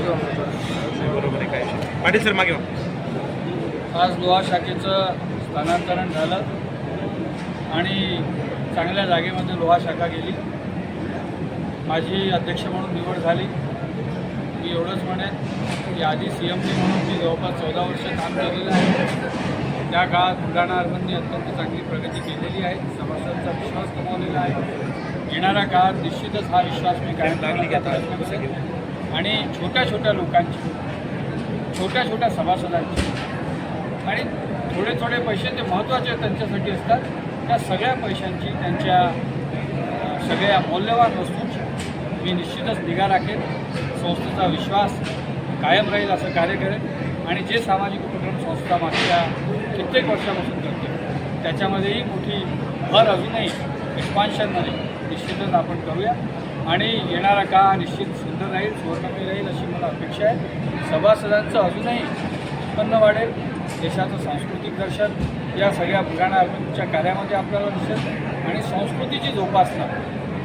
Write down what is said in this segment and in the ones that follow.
बरोबर आहे काय पाटील सर मागे. आज लोहा शाखेचं स्थानांतरण झालं आणि चांगल्या जागेमध्ये लोहा शाखा गेली. माझी अध्यक्ष म्हणून निवड झाली. मी एवढंच म्हणेन की आधी सी एम डी म्हणून मी जवळपास चौदा वर्ष काम केलेलं आहे. त्या काळात बुलढाणा अर्बनने अत्यंत चांगली प्रगती केलेली आहे. सभासदांचा विश्वास कमावलेला आहे. येणाऱ्या काळात निश्चितच हा विश्वास मी कायम लागली करेन. आणि छोट्या छोट्या लोकांची छोट्या छोट्या सभासदांची. आणि थोडे थोडे पैसे ते महत्त्वाचे त्यांच्यासाठी असतात. त्या सगळ्या पैशांची त्यांच्या सगळ्या मौल्यवान वस्तूंची मी निश्चितच निगा राखेन. संस्थेचा विश्वास कायम राहील असं कार्य करेन. आणि जे सामाजिक उपक्रम संस्था मागच्या कित्येक वर्षापासून करते त्याच्यामध्येही मोठी भर अजूनही एक्सपान्शनमध्ये निश्चितच आपण करूया. आणि येणारा काळ निश्चित सुंदर राहील सुवर्णमय राहील अशी मला अपेक्षा आहे. सभासदांचं अजूनही उत्पन्न वाढेल देशाचं सांस्कृतिक दर्शन या सगळ्या बुलढाणा अर्बनच्या कार्यामध्ये आपल्याला दिसेल. आणि संस्कृतीची जोपासना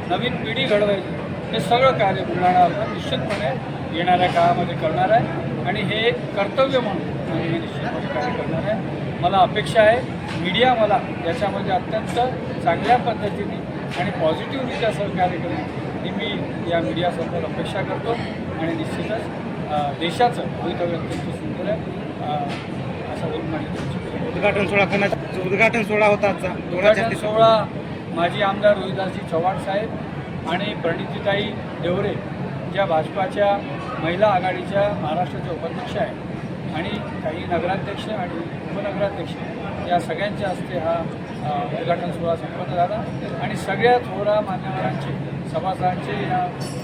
नवीन पिढी घडवायची हे सगळं कार्य बुलढाणा अर्बन निश्चितपणे येणाऱ्या काळामध्ये करणार आहे. आणि हे एक कर्तव्य म्हणून आम्ही हे निश्चितपणे कार्य करणार आहे. मला अपेक्षा आहे मीडिया मला याच्यामध्ये अत्यंत चांगल्या पद्धतीने आणि पॉझिटिव्हरित्या सहकार्य करेल. ही मी या मीडियासमोर अपेक्षा करतो आणि निश्चितच देशाचं भवितव्य अत्यंत सुंदर आहे. असं बोलून माझी उद्घाटन सोहळा कोणाचा उद्घाटन सोहळा होता आजचा उद्घाटन सोहळा माजी आमदार रोहिदासजी चव्हाण साहेब आणि प्रणितीताई देवरे ज्या भाजपाच्या महिला आघाडीच्या महाराष्ट्राच्या उपाध्यक्ष आहेत आणि काही नगराध्यक्ष आणि उपनगराध्यक्ष या सगळ्यांच्या हस्ते हा उद्घाटन सोहळा संपन्न झाला. आणि सगळ्या थोरा मान्यवरांचे सभासदांचे या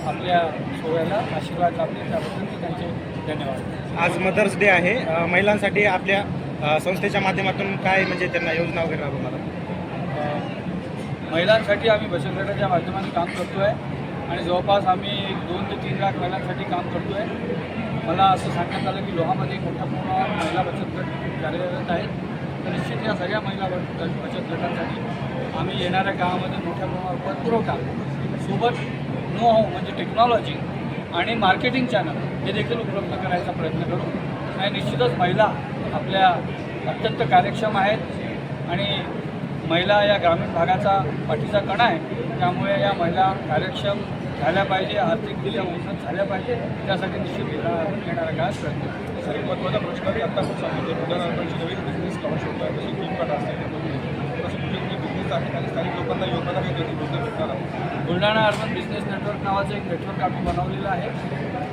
आपल्या सोहळ्याला आशीर्वाद लाभले. त्याबद्दल मी त्यांचे धन्यवाद. आज मदर्स डे आहे. अ, महिलांसाठी आपल्या अ, संस्थेच्या माध्यमातून काय म्हणजे त्यांना योजना वगैरे राबवणार? अ, महिलांसाठी आम्ही बचत गटाच्या माध्यमाने काम करतो आहे आणि जवळपास आम्ही दोन ते तीन लाख महिलांसाठी काम करतो आहे मला असं सांगण्यात आलं की लोहामध्ये मोठ्या प्रमाणावर महिला बचत गट कार्यरत आहेत. तर निश्चित या सगळ्या महिला बचत गट- बचत गटांसाठी आम्ही येणाऱ्या काळामध्ये मोठ्या प्रमाणावर पतपुरवठा सोबत नो हो म्हणजे टेक्नॉलॉजी आणि मार्केटिंग चॅनल हे देखील उपलब्ध करायचा प्रयत्न करू. आणि निश्चितच महिला आपल्या अत्यंत कार्यक्षम आहेत आणि महिला या ग्रामीण भागाचा पाठीचा कणा आहे. त्यामुळे या महिला कार्यक्षम झाल्या पाहिजे आर्थिकदृष्ट्या उन्नत झाल्या पाहिजे त्यासाठी निश्चित येणार येणारा काळात प्रयत्न सर एक महत्त्वाचा प्रश्न की आता खूप सांगितलं. उदाहरणार्थ नवीन बिझनेस स्कॉलरशिप आहे जशी फ्लिपकार्ट असते ठिकाणी स्थानिक लोकांना योजना काही रोजगार भेटणार आहे. बुलढाणा अर्बन बिझनेस नेटवर्क नावाचं एक नेटवर्क आम्ही बनवलेलं आहे.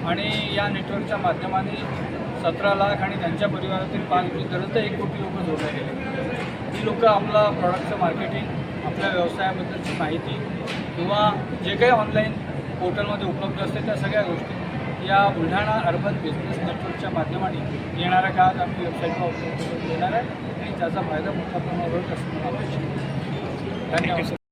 आणि या नेटवर्कच्या माध्यमाने सतरा लाख आणि त्यांच्या परिवारातील पाच वृद्धपर्यंत एक कोटी लोक जोडले गेले. ही लोक आपला प्रॉडक्टचं मार्केटिंग आपल्या व्यवसायाबद्दलची माहिती किंवा जे काही ऑनलाईन पोर्टलमध्ये उपलब्ध असते त्या सगळ्या गोष्टी या बुलढाणा अर्बन बिझनेस नेटवर्कच्या माध्यमाने येणाऱ्या काळात आम्ही वेबसाईटला उपलब्ध करून देणार आहे. आणि त्याचा फायदा मोठ्या प्रमाणावर होईल असं मला अपेक्षित आहे. धन्यवाद